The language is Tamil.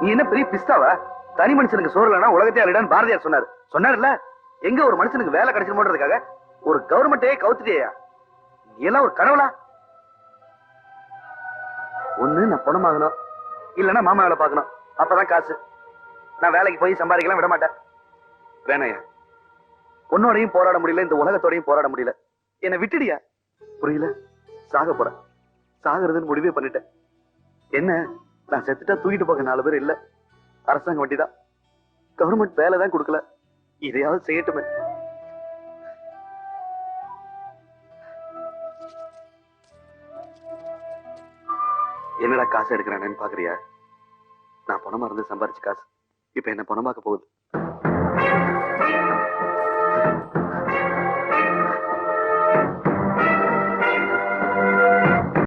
நீ என்ன பெரிய பிஸ்தாவா? தனி மனுஷனுக்கு சோறு உலகத்தை உலகத்தையே அழிடான்னு பாரதியார் சொன்னார். சொன்னார்ல எங்க ஒரு மனுஷனுக்கு வேலை கிடைச்சிருமோன்றதுக்காக ஒரு கவர்மெண்டே கவுத்துட்டியா. நீ எல்லாம் ஒரு கனவுளா ஒண்ணு நான் பணமாகணும் இல்லைன்னா மாமா வேலை பார்க்கணும். அப்பதான் காசு. நான் வேலைக்கு போய் சம்பாதிக்கலாம் விட மாட்டேன். வேணையா உன்னோடையும் போராட முடியல இந்த உலகத்தோடையும் போராட முடியல. என்னை விட்டுடியா? புரியல. சாக போறேன். சாகிறதுன்னு முடிவே பண்ணிட்டேன். என்ன? நான் செத்துட்டா தூக்கிட்டு போக நாலு பேர் இல்ல. அரசாங்க வண்டிதான் கவர்மெண்ட் வேலை தான் கொடுக்கல. இதையாவது செய்யட்டுமே. என்னடா காசு எடுக்கிறானேன்னு பாக்குறியா? நான் பணமா இருந்து சம்பாரிச்ச காசு. இப்ப என்ன பணமாக்க போகுது?